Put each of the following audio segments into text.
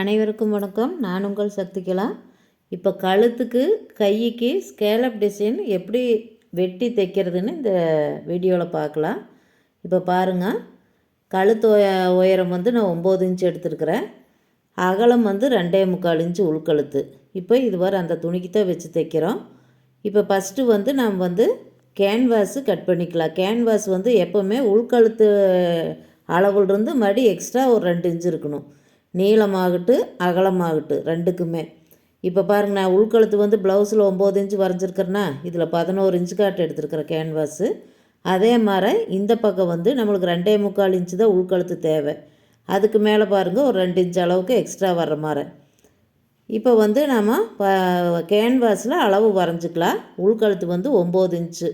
அனைவருக்கும் வணக்கம். நான் உங்கள் சக்திகலா. இப்போ கழுத்துக்கு கைக்கு ஸ்கேலப் டிசைன் எப்படி வெட்டி தைக்கிறதுன்னு இந்த வீடியோவில் பார்க்கலாம். இப்போ பாருங்கள் கழுத்து உயரம் வந்து நான் ஒம்பது இன்ச் எடுத்துருக்கிறேன். அகலம் வந்து ரெண்டே முக்கால் இன்ச்சு உள்கழுத்து. இப்போ இதுவரை அந்த துணிக்கு தான் வச்சு தைக்கிறோம். இப்போ ஃபஸ்ட்டு வந்து நாம் வந்து கேன்வாஸு கட் பண்ணிக்கலாம். கேன்வாஸ் வந்து எப்போவுமே உள்கழுத்து அளவுலேருந்து மறுபடி எக்ஸ்ட்ரா ஒரு ரெண்டு இன்ச்சு இருக்கணும். நீளமாகட்டு அகலமாகட்டு ரெண்டுக்குமே. இப்போ பாருங்கண்ணா நான் உள்கழுத்து வந்து ப்ளவுஸில் ஒம்பது இன்ச்சு வரைஞ்சிருக்கிறேன்னா இதில் பதினோரு இன்ச்சு காட்டு எடுத்துருக்கிறேன் கேன்வாஸு அதே மாதிரி இந்த பக்கம் வந்து நம்மளுக்கு ரெண்டே முக்கால் இன்ச்சு தான் உள்கழுத்து தேவை. அதுக்கு மேலே பாருங்கள் ஒரு ரெண்டு இன்ச்சு அளவுக்கு எக்ஸ்ட்ரா வர்ற மாதிரி. இப்போ வந்து நம்ம கேன்வாஸில் அளவு வரைஞ்சிக்கலாம். உள்கழுத்து வந்து ஒம்பது இன்ச்சு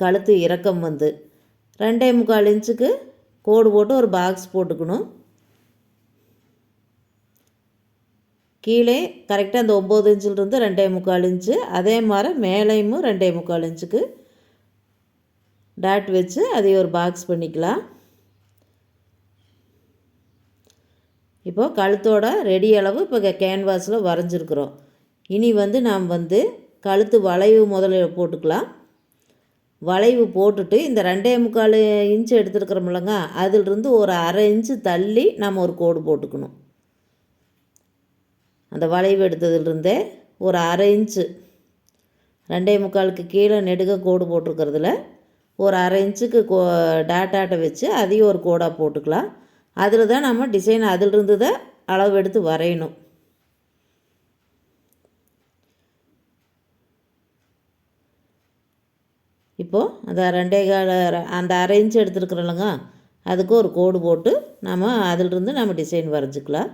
கழுத்து இறக்கம் வந்து. ரெண்டே முக்கால் இன்ச்சுக்கு கோடு போட்டு ஒரு பாக்ஸ் போட்டுக்கணும். கீழே கரெக்டாக அந்த ஒம்பது இன்ச்சிலிருந்து ரெண்டே முக்கால் இன்ச்சு அதே மாதிரி மேலேயும் ரெண்டே முக்கால் இன்ச்சுக்கு டாட் வச்சு அதை ஒரு பாக்ஸ் பண்ணிக்கலாம். இப்போது கழுத்தோட ரெடி அளவு இப்போ கேன்வாஸில் வரைஞ்சிருக்குறோம். இனி வந்து நாம் வந்து கழுத்து வளைவு முதல்ல போட்டுக்கலாம். வளைவு போட்டுட்டு இந்த ரெண்டே முக்கால் இன்ச்சு எடுத்துருக்குறோம்லங்க அதிலிருந்து ஒரு அரை இன்ச்சு தள்ளி நம்ம ஒரு கோடு போட்டுக்கணும். அந்த வளைவு எடுத்ததுலேருந்தே ஒரு அரை இன்ச்சு ரெண்டே முக்காலுக்கு கீழே நெடுக கோடு போட்டிருக்கிறதுல ஒரு அரை இன்ச்சுக்கு கோ டாட்டாட்டை வச்சு அதையும் ஒரு கோடாக போட்டுக்கலாம். அதில் தான் நம்ம டிசைன் அதிலிருந்து தான் அளவு எடுத்து வரையணும். இப்போது அந்த ரெண்டே கால அந்த அரை இன்ச்சு எடுத்துருக்குறோம்லங்க அதுக்கு ஒரு கோடு போட்டு நம்ம அதிலிருந்து நம்ம டிசைன் வரைஞ்சிக்கலாம்.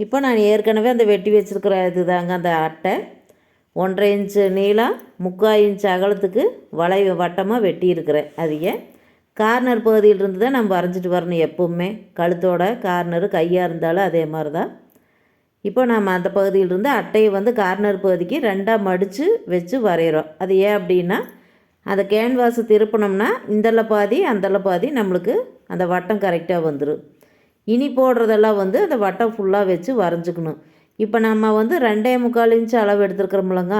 இப்போ நான் ஏற்கனவே அந்த வெட்டி வச்சுருக்கிற இது தாங்க அந்த அட்டை. ஒன்றரை இன்ச்சு நீளம் முக்கால் இன்ச்சு அகலத்துக்கு வளை வட்டமாக வெட்டியிருக்கிறேன் அதிக கார்னர் பகுதியிலிருந்து தான் நம்ம வரைஞ்சிட்டு வரணும் எப்போவுமே. கழுத்தோட கார்னரு கையாக இருந்தாலும் அதே மாதிரி தான் இப்போ நம்ம அந்த பகுதியிலிருந்து அட்டையை வந்து கார்னர் பகுதிக்கு ரெண்டாக மடித்து வச்சு வரைகிறோம் அது ஏன் அப்படின்னா அந்த கேன்வாஸை திருப்பினோம்னா இந்தல பாதி அந்தல பாதி நம்மளுக்கு அந்த வட்டம் கரெக்டாக வந்துடும் இனி போடுறதெல்லாம் வந்து அந்த வட்டம் ஃபுல்லாக வச்சு வரைஞ்சிக்கணும். இப்போ நம்ம வந்து ரெண்டே முக்கால் இன்ச்சு அளவு எடுத்துருக்குறோம்லங்க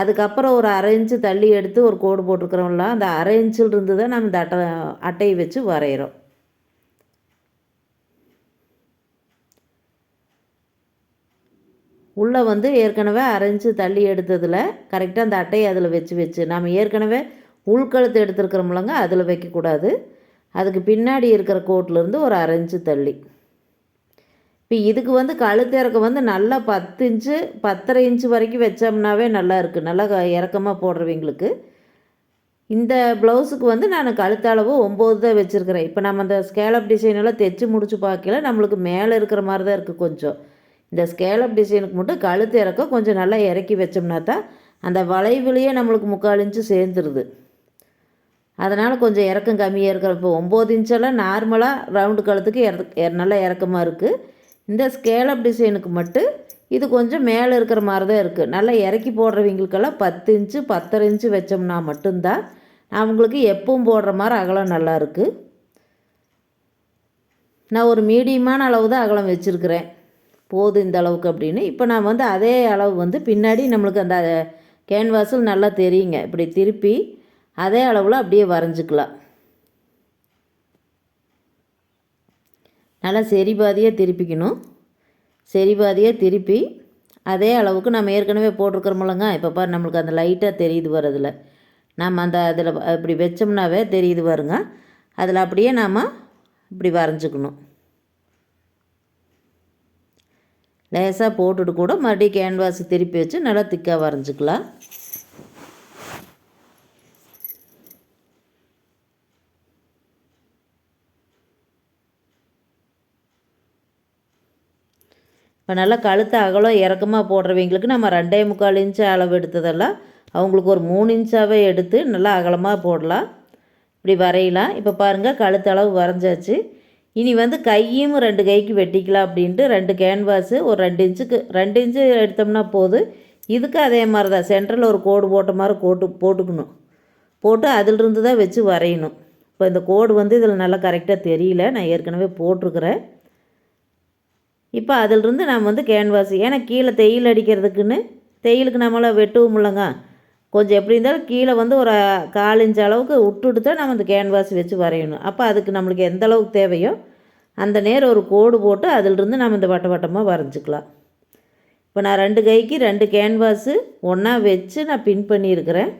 அதுக்கப்புறம் ஒரு அரை இன்ச்சு தள்ளி எடுத்து ஒரு கோடு போட்டிருக்கிறோம்ல அந்த அரை இன்ச்சில் இருந்து தான் நம்ம இந்த அட்டை அட்டையை வச்சு வரைகிறோம். உள்ளே வந்து ஏற்கனவே அரை தள்ளி எடுத்ததில் கரெக்டாக அந்த அட்டையை அதில் வச்சு வச்சு நம்ம ஏற்கனவே உள்கழுத்து எடுத்துருக்குறோம்லங்க அதில் வைக்கக்கூடாது. அதுக்கு பின்னாடி இருக்கிற கோட்லேருந்து ஒரு அரை தள்ளி. இப்போ இதுக்கு வந்து கழுத்திறக்க இறக்கம் வந்து நல்லா பத்து இன்ச்சு பத்தரை இன்ச்சு வரைக்கும் வச்சோம்னாவே நல்லா இருக்குது நல்லா இறக்கமாக போடுறவங்களுக்கு இந்த ப்ளவுஸுக்கு வந்து நான் கழுத்தளவு ஒம்பது தான் வச்சுருக்கிறேன். இப்போ நம்ம அந்த ஸ்கேலப் டிசைனெல்லாம் தைச்சி முடிச்சு பார்க்கல நம்மளுக்கு மேலே இருக்கிற மாதிரி தான் இருக்குது கொஞ்சம். இந்த ஸ்கேலப் டிசைனுக்கு மட்டும் கழுத்து இறக்கம் கொஞ்சம் நல்லா இறக்கி வச்சோம்னா தான் அந்த வளைவுலேயே நம்மளுக்கு முக்கால் இன்ச்சு சேர்ந்துருது. அதனால் கொஞ்சம் இறக்கம் கம்மியாக இருக்கிற இப்போ ஒம்பது இன்ச்செல்லாம் நார்மலாக ரவுண்டு கழுத்துக்கு இற நல்லா இறக்கமாக இருக்குது இந்த ஸ்கேலப் டிசைனுக்கு மட்டும் இது கொஞ்சம் மேலே இருக்கிற மாதிரி தான் இருக்குது நல்லா இறக்கி போடுறவங்களுக்கெல்லாம் பத்து இன்ச்சு பத்தரை இன்ச்சு வச்சோம்னா மட்டும்தான் அவங்களுக்கு எப்பவும் போடுற மாதிரி அகலம் நல்லா இருக்குது நான் ஒரு மீடியமான அளவு தான் அகலம் வச்சுருக்கிறேன். போதும் இந்த அளவுக்கு அப்படின்னு. இப்போ நான் வந்து அதே அளவு வந்து பின்னாடி நம்மளுக்கு அந்த கேன்வாஸில் நல்லா தெரியுங்க. இப்படி திருப்பி அதே அளவில் அப்படியே வரைஞ்சிக்கலாம். நல்லா சரி பாதியாக திருப்பிக்கணும். சரி பாதியாக திருப்பி அதே அளவுக்கு நம்ம ஏற்கனவே போட்டிருக்கிறோமில்லங்க இப்போ பாரு நம்மளுக்கு அந்த லைட்டாக தெரியுது வரதில் நம்ம அந்த அதில் இப்படி வச்சோம்னாவே தெரியுது பாருங்க. அதில் அப்படியே நாம் இப்படி வரைஞ்சிக்கணும். லேசாக போட்டுட்டு கூட மறுபடியும் கேன்வாஸ் திருப்பி வச்சு நல்லா திக்காக வரைஞ்சிக்கலாம். இப்போ நல்லா கழுத்து அகலம் இறக்கமாக போடுறவங்களுக்கு நம்ம ரெண்டே முக்கால் இன்ச்சு அளவு எடுத்ததெல்லாம் அவங்களுக்கு ஒரு மூணு இன்ச்சாகவே எடுத்து நல்லா அகலமாக போடலாம். இப்படி வரையலாம். இப்போ பாருங்கள் கழுத்து அளவு வரைஞ்சாச்சு. இனி வந்து கையும் ரெண்டு கைக்கு வெட்டிக்கலாம் அப்படின்ட்டு ரெண்டு கேன்வாஸு ஒரு ரெண்டு இன்ச்சுக்கு ரெண்டு இன்ச்சு எடுத்தோம்னா போதும் இதுக்கு அதே மாதிரி தான் சென்டரில் ஒரு கோடு போட்ட மாதிரி கோட்டு போட்டுக்கணும். போட்டு அதிலிருந்து தான் வச்சு வரையணும். இப்போ இந்த கோடு வந்து இதில் நல்லா கரெக்டாக தெரியல. நான் ஏற்கனவே போட்டிருக்கிறேன். இப்போ அதிலிருந்து நாம் வந்து கேன்வாஸ் ஏன்னா கீழே தையல் அடிக்கிறதுக்குன்னு தையலுக்கு நம்மளால் வெட்டுவோம் இல்லைங்க. கொஞ்சம் எப்படி இருந்தாலும் கீழே வந்து ஒரு கால் இன்ச் அளவுக்கு விட்டுட்டு தான் நம்ம அந்த கேன்வாஸ் வச்சு வரையணும். அப்போ அதுக்கு நம்மளுக்கு எந்த அளவுக்கு தேவையோ அந்த நேரம் ஒரு கோடு போட்டு அதிலிருந்து நம்ம இந்த வட்ட வட்டமாக வரைஞ்சிக்கலாம். இப்போ நான் ரெண்டு கைக்கு ரெண்டு கேன்வாஸு ஒன்றா வச்சு நான் பின் பண்ணியிருக்கிறேன்.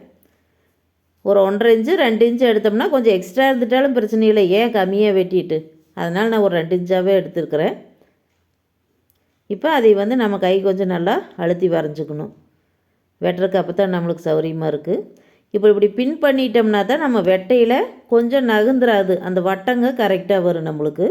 ஒரு ஒன்றரை இன்ச்சு ரெண்டு இன்ச்சு எடுத்தோம்னா கொஞ்சம் எக்ஸ்ட்ரா இருந்துட்டாலும் பிரச்சனை இல்லை. ஏன் கம்மியாக வெட்டிட்டு? அதனால் நான் ஒரு ரெண்டு இன்ச்சாகவே எடுத்துருக்கிறேன். இப்போ அதை வந்து நம்ம கை கொஞ்சம் நல்லா அழுத்தி வரைஞ்சிக்கணும். வெட்டுறதுக்கு அப்போ தான் நம்மளுக்கு சௌகரியமாக இருக்குது இப்போ இப்படி பின் பண்ணிட்டோம்னா தான் நம்ம வெட்டையில் கொஞ்சம் நகுந்துராது அந்த வட்டங்க கரெக்டாக வரும் நம்மளுக்கு.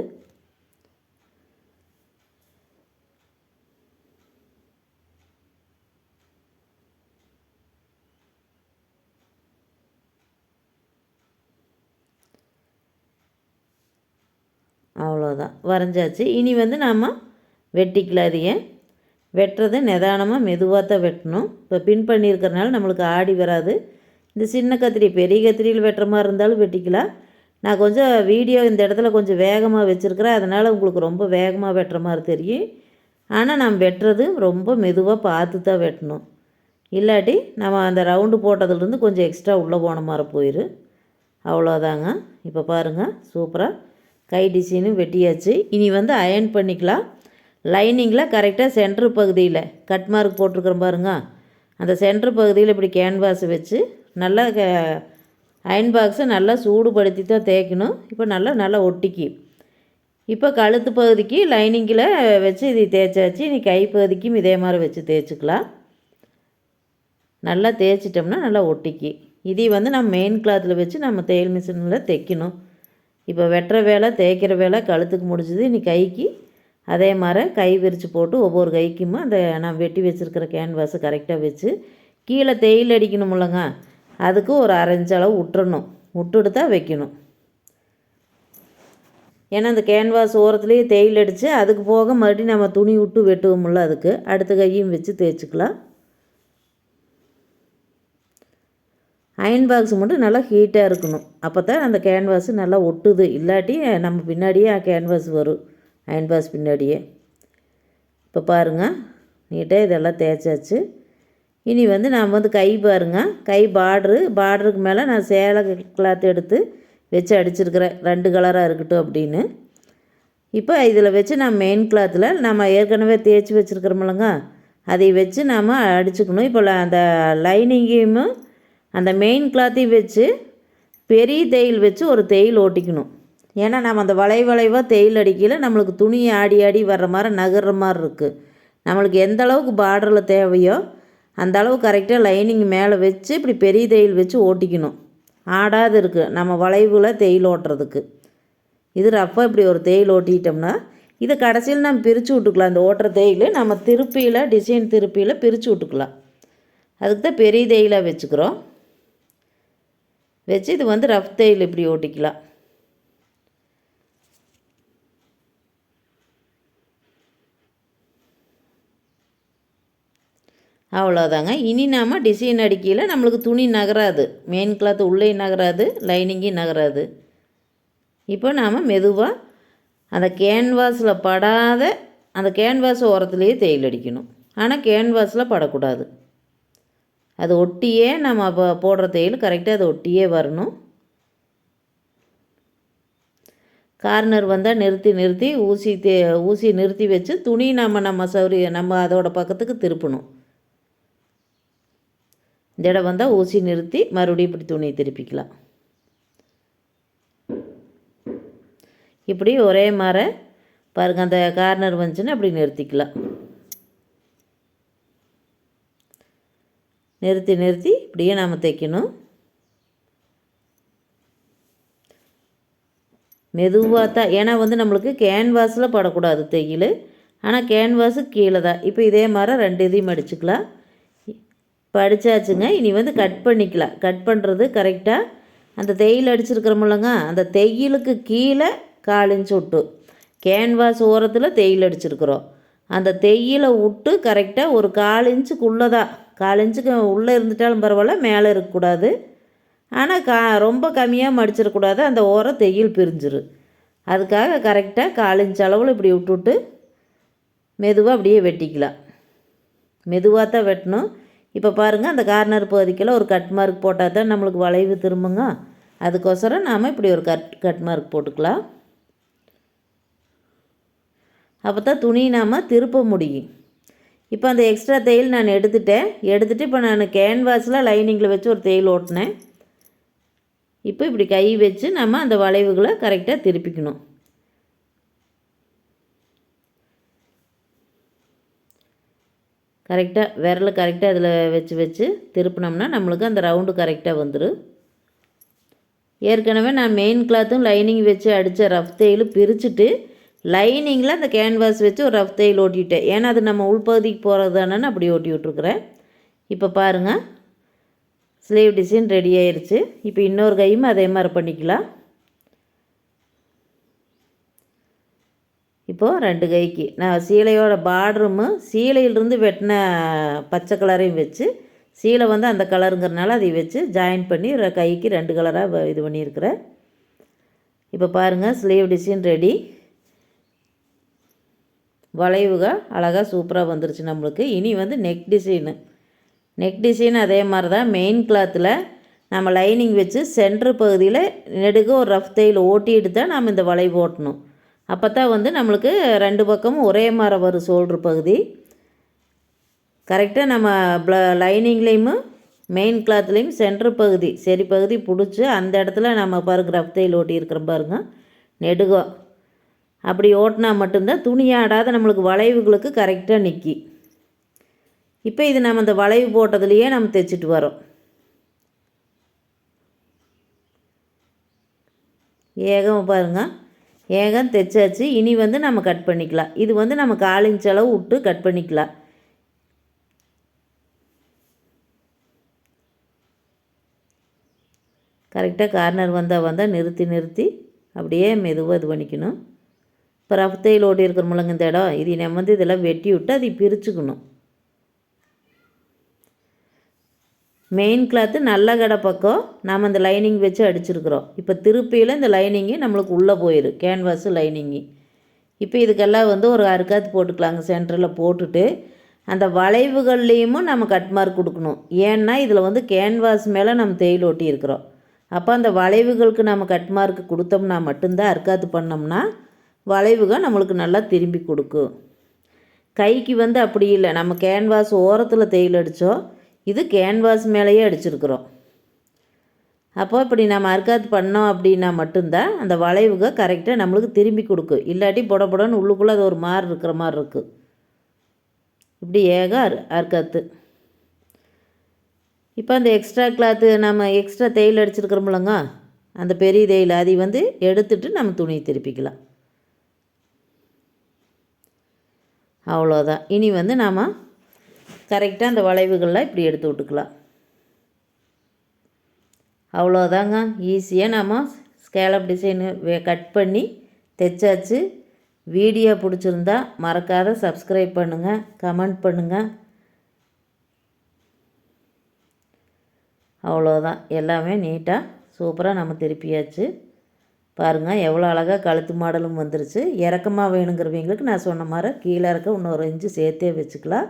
அவ்வளோதான் வரைஞ்சாச்சு. இனி வந்து நாம் வெட்டிக்கலாம் அதையே வெட்டுறது நிதானமாக மெதுவாக தான் வெட்டணும். இப்போ பின் பண்ணியிருக்கிறனால நம்மளுக்கு ஆடி வராது. இந்த சின்ன கத்திரி பெரிய கத்திரியில் வெட்டுற மாதிரி இருந்தாலும் வெட்டிக்கலாம். நான் கொஞ்சம் வீடியோ இந்த இடத்துல கொஞ்சம் வேகமாக வச்சுருக்கிறேன். அதனால் உங்களுக்கு ரொம்ப வேகமாக வெட்டுற மாதிரி தெரியும். ஆனால் நான் வெட்டுறது ரொம்ப மெதுவாக பார்த்து தான் வெட்டணும். இல்லாட்டி நம்ம அந்த ரவுண்டு போட்டதுலேருந்து கொஞ்சம் எக்ஸ்ட்ரா உள்ளே போன மாதிரி போயிடு அவ்வளோதாங்க இப்போ பாருங்கள் சூப்பராக கை டிசைனும் வெட்டியாச்சு. இனி வந்து அயன் பண்ணிக்கலாம். லைனிங்கில் கரெக்டாக சென்ட்ரு பகுதியில் கட் மார்க் போட்டிருக்கிறோம் பாருங்க. அந்த சென்ட்ரு பகுதியில் இப்படி கேன்வாஸ் வச்சு நல்லா அயன் பாக்ஸை நல்லா சூடுபடுத்தி தான் தேய்க்கணும். இப்போ நல்லா நல்லா ஒட்டிக்கி. இப்போ கழுத்து பகுதிக்கு லைனிங்கில் வச்சு இது தேய்ச்சாச்சு. நீ கை பகுதிக்கும் இதே மாதிரி வச்சு தேய்ச்சிக்கலாம். நல்லா தேய்ச்சிட்டோம்னா நல்லா ஒட்டிக்கி. இதை வந்து நம்ம மெயின் கிளாத்தில் வச்சு நம்ம தையல் மிஷினில் தைக்கணும் இப்போ வெட்டுற வேலை தேய்க்கிற வேலை கழுத்துக்கு முடிஞ்சது. இனி கைக்கு அதே மாதிரி கை விரித்து போட்டு ஒவ்வொரு கைக்குமே அந்த நான் வெட்டி வச்சுருக்கிற கேன்வாஸை கரெக்டாக வச்சு கீழே தேயில் அடிக்கணுமில்லங்க அதுக்கு ஒரு அரைஞ்சு அளவு விட்டுறணும் விட்டுட்டு தான் வைக்கணும். ஏன்னா அந்த கேன்வாஸ் ஓரத்துலேயே தேயில் அடித்து அதுக்கு போக மறுபடியும் நம்ம துணி விட்டு வெட்டுவோம்ல அதுக்கு. அடுத்த கையும் வச்சு தேய்ச்சிக்கலாம். அயன் பாக்ஸ் மட்டும் நல்லா ஹீட்டாக இருக்கணும். அப்போ தான் அந்த கேன்வாஸு நல்லா ஒட்டுது. இல்லாட்டி நம்ம பின்னாடியே கேன்வாஸ் வரும். அயன் பாக்ஸ் பின்னாடியே. இப்போ பாருங்கள் நீட்டாக இதெல்லாம் தேய்ச்சாச்சு. இனி வந்து நான் வந்து கை பாருங்கள் கை பார்ட்ரு பார்டருக்கு மேலே நான் சேலை கிளாத் எடுத்து வச்சு அடிச்சிருக்கிறேன். ரெண்டு கலராக இருக்கட்டும் அப்படின்னு. இப்போ இதில் வச்சு நான் மெயின் கிளாத்தில் நம்ம ஏற்கனவே தேய்ச்சி வச்சுருக்கிறோமில்லங்க அதை வச்சு நாம் அடிச்சுக்கணும். இப்போ அந்த லைனிங்கையும் அந்த மெயின் கிளாத்தையும் வச்சு பெரிய தையல் வச்சு ஒரு தையல் ஓட்டிக்கணும். ஏன்னா நம்ம அந்த வளை வளைவாக தையல் அடிக்கையில் நம்மளுக்கு துணியை ஆடி ஆடி வர்ற மாதிரி நகர்ற மாதிரி இருக்குது நம்மளுக்கு எந்த அளவுக்கு பார்டரில் தேவையோ அந்த அளவு கரெக்டாக லைனிங் மேலே வச்சு இப்படி பெரிய தையல் வச்சு ஓட்டிக்கணும். ஆடாது இருக்குது நம்ம வளைவில் தையல் ஓட்டுறதுக்கு. இது ரஃப்பாக இப்படி ஒரு தையல் ஓட்டிட்டோம்னா இதை கடைசியில் நம்ம பிரித்து விட்டுக்கலாம். இந்த ஓட்டுற தேயில் நம்ம திருப்பியில் டிசைன் திருப்பியில் பிரித்து விட்டுக்கலாம். அதுக்கு தான் பெரிய தையலாக வச்சுக்கிறோம். வச்சு இது வந்து ரஃப் தையல் இப்படி ஓட்டிக்கலாம். அவ்வளோதாங்க இனி நாம் டிசைன் அடிக்கையில் நம்மளுக்கு துணி நகராது. மெயின் கிளாத் உள்ளே நகராது லைனிங்கும் நகராது. இப்போ நாம் மெதுவாக அந்த கேன்வாஸில் படாத அந்த கேன்வாஸ் ஓரத்துலேயே தையல் அடிக்கணும். ஆனால் கேன்வாஸில் படக்கூடாது. அது ஒட்டியே நம்ம அப்போ போடுற தையல் கரெக்டாக அது ஒட்டியே வரணும். கார்னர் வந்தால் நிறுத்தி நிறுத்தி ஊசி தே ஊசி நிறுத்தி வச்சு துணி நம்ம நம்ம சௌரிய நம்ம அதோட பக்கத்துக்கு திருப்பணும். இந்த இடம் வந்தால் ஊசி நிறுத்தி மறுபடியும் இப்படி துணியை திருப்பிக்கலாம். இப்படி ஒரே மாதிரி பாருங்கள் அந்த கார்னர் வந்துச்சுன்னா அப்படி நிறுத்திக்கலாம். நிறுத்தி நிறுத்தி இப்படியே நாம் தைக்கணும். மெதுவாக தான் ஏன்னா வந்து நம்மளுக்கு கேன்வாஸில் படக்கூடாது தையல். ஆனால் கேன்வாஸு கீழே தான். இப்போ இதே மாதிரி ரெண்டு இதையும் அடிச்சுக்கலாம் படித்தாச்சுங்க இனி வந்து கட் பண்ணிக்கலாம் கட் பண்ணுறது கரெக்டாக அந்த தையல் அடிச்சிருக்கிறோமில்லங்க. அந்த தையலுக்கு கீழே காலிஞ்சு விட்டு கேன்வாஸ் ஓரத்தில் தையல் அடிச்சிருக்கிறோம். அந்த தையலை விட்டு கரெக்டாக ஒரு கால் இன்ச்சுக்குள்ளே தான் கால் இன்ச்சுக்கு உள்ளே இருந்துட்டாலும் பரவாயில்ல மேலே இருக்கக்கூடாது. ஆனால் கா ரொம்ப கம்மியாக மடிச்சிடக்கூடாது. அந்த ஓரம் தையல் பிரிஞ்சிரு. அதுக்காக கரெக்டாக காலிஞ்ச அளவில் இப்படி விட்டுவிட்டு மெதுவாக அப்படியே வெட்டிக்கலாம். மெதுவாக தான் வெட்டணும். இப்போ பாருங்கள் அந்த கார்னர் பகுதிக்கெல்லாம் ஒரு கட் மார்க் போட்டால் தான் நம்மளுக்கு வளைவு திரும்புங்க. அதுக்கோசரம் நாம் இப்படி ஒரு கட் கட் மார்க் போட்டுக்கலாம். அப்போ தான் துணி நாம் திருப்ப முடியும். இப்போ அந்த எக்ஸ்ட்ரா தையல் நான் எடுத்துட்டேன். எடுத்துகிட்டு இப்போ நான் கேன்வாஸில் லைனிங்கில் வச்சு ஒரு தையல் ஓட்டினேன். இப்போ இப்படி கை வச்சு நம்ம அந்த வளைவுகளை கரெக்டாக திருப்பிக்கணும். கரெக்டாக விரலை கரெக்டாக அதில் வச்சு வச்சு திருப்பினோம்னா நம்மளுக்கு அந்த ரவுண்டு கரெக்டாக வந்துடும் ஏற்கனவே நான் மெயின் கிளாத்தும் லைனிங் வச்சு அடித்த ரஃப் தையலும் பிரிச்சுட்டு லைனிங்கில் அந்த கேன்வாஸ் வச்சு ஒரு ரஃப் தையல் ஓட்டிட்டேன். ஏன்னா அது நம்ம உள்பகுதிக்கு போகிறது தானே அப்படி ஓட்டி விட்ருக்குறேன் இப்போ பாருங்கள் ஸ்லீவ் டிசைன் ரெடி ஆயிடுச்சு இப்போ இன்னொரு கையும் அதே மாதிரி பண்ணிக்கலாம். இப்போது ரெண்டு கைக்கு. நான் சீலையோட பார்டரும் சீலையிலிருந்து வெட்டின பச்சை கலரையும் வச்சு சீலை வந்து அந்த கலருங்கிறனால அதை வச்சு ஜாயின் பண்ணி கைக்கு ரெண்டு கலராக இது பண்ணியிருக்கிறேன் இப்போ பாருங்கள் ஸ்லீவ் டிசைன் ரெடி வளைவுகள் அழகாக சூப்பராக வந்துருச்சு நம்மளுக்கு. இனி வந்து நெக் டிசைனு நெக் டிசைன் அதே மாதிரி தான் மெயின் கிளாத்தில் நம்ம லைனிங் வச்சு சென்ட்ரு பகுதியில் நெடுக ஒரு ரஃப் தையில் ஓட்டிட்டு தான் நம்ம இந்த வளைவு ஓட்டணும். அப்போ தான் வந்து நம்மளுக்கு ரெண்டு பக்கமும் ஒரே மாதிரி வரும் சோல்ட்ரு பகுதி. கரெக்டாக நம்ம ப்ள லைனிங்லேயும் மெயின் கிளாத்லேயும் சென்ட்ரு பகுதி சரி பகுதி பிடிச்சி அந்த இடத்துல நம்ம பாருங்க ரஃப் தையில் பாருங்க. நெடுகோ. அப்படி ஓட்டினா மட்டும்தான் துணியாடாத நம்மளுக்கு வளைவுகளுக்கு கரெக்டாக நிற்கி இப்போ இது நம்ம அந்த வளைவு போட்டதுலேயே நம்ம தைச்சிட்டு வரோம். ஏகம் பாருங்க. ஏகம் தைச்சாச்சு. இனி வந்து நம்ம கட் பண்ணிக்கலாம். இது வந்து நம்ம காலிஞ்ச் அளவு விட்டு கட் பண்ணிக்கலாம். கரெக்டாக கார்னர் வந்தால் வந்தால் நிறுத்தி நிறுத்தி அப்படியே மெதுவாக இது பண்ணிக்கணும். இப்போ ரஃப் தையல் இருக்கிற இருக்கிறோம்லங்க இந்த இடம். இது நம்ம வந்து இதெல்லாம் வெட்டி விட்டு அதை பிரிச்சுக்கணும். மெயின் கிளாத்து நல்ல கடை பக்கம் நாம் அந்த லைனிங் வச்சு அடிச்சிருக்கிறோம். இப்போ திருப்பியில் இந்த லைனிங்கு நம்மளுக்கு உள்ளே போயிடும் கேன்வாஸு லைனிங்கு இப்போ இதுக்கெல்லாம் வந்து ஒரு அறுக்காத்து போட்டுக்கலாங்க சென்டரில் போட்டுட்டு அந்த வளைவுகள்லேயும் நம்ம கட் மார்க் கொடுக்கணும். ஏன்னா இதில் வந்து கேன்வாஸ் மேலே நம்ம தேயில் ஒட்டி இருக்கிறோம். அப்போ அந்த வளைவுகளுக்கு நம்ம கட் மார்க் கொடுத்தோம்னா மட்டும்தான் அறுக்காத்து பண்ணோம்னா வளைவுகள் நம்மளுக்கு நல்லா திரும்பி கொடுக்கும். கைக்கு வந்து அப்படி இல்லை. நம்ம கேன்வாஸ் ஓரத்தில் தேயில் அடித்தோம் இது கேன்வாஸ் மேலேயே அடிச்சிருக்கிறோம். அப்போ இப்படி நம்ம அர்க்காத் பண்ணோம் அப்படின்னா மட்டும்தான் அந்த வளைவுகள் கரெக்டாக நம்மளுக்கு திரும்பி கொடுக்கும் இல்லாட்டி புட புடன்னு உள்ளுக்குள்ளே அது ஒரு மாறு இருக்கிற மாதிரி இருக்குது இப்படி ஏக அரு இப்போ அந்த எக்ஸ்ட்ரா கிளாத்து நம்ம எக்ஸ்ட்ரா தையல் அடிச்சிருக்கிறோம்லங்க அந்த பெரிய தையல் அதை வந்து எடுத்துட்டு நம்ம துணியை திருப்பிக்கலாம். அவ்வளோதான். இனி வந்து நாம் கரெக்டாக அந்த வளைவுகள்லாம் இப்படி எடுத்து விட்டுக்கலாம். அவ்வளோதாங்க ஈஸியாக நம்ம ஸ்கேலப் டிசைனு கட் பண்ணி தைச்சாச்சு. வீடியோ பிடிச்சிருந்தா மறக்காத சப்ஸ்கிரைப் பண்ணுங்கள் கமெண்ட் பண்ணுங்கள் அவ்வளோதான் எல்லாமே நீட்டாக சூப்பராக நம்ம திருப்பியாச்சு. பாருங்கள் எவ்வளோ அழகாக கழுத்து மாடலும் வந்துருச்சு. இறக்கமாக வேணுங்கிறவங்களுக்கு நான் சொன்ன மாதிரி கீழே இருக்க இன்னொரு இன்ச்சு சேர்த்தே வச்சுக்கலாம்.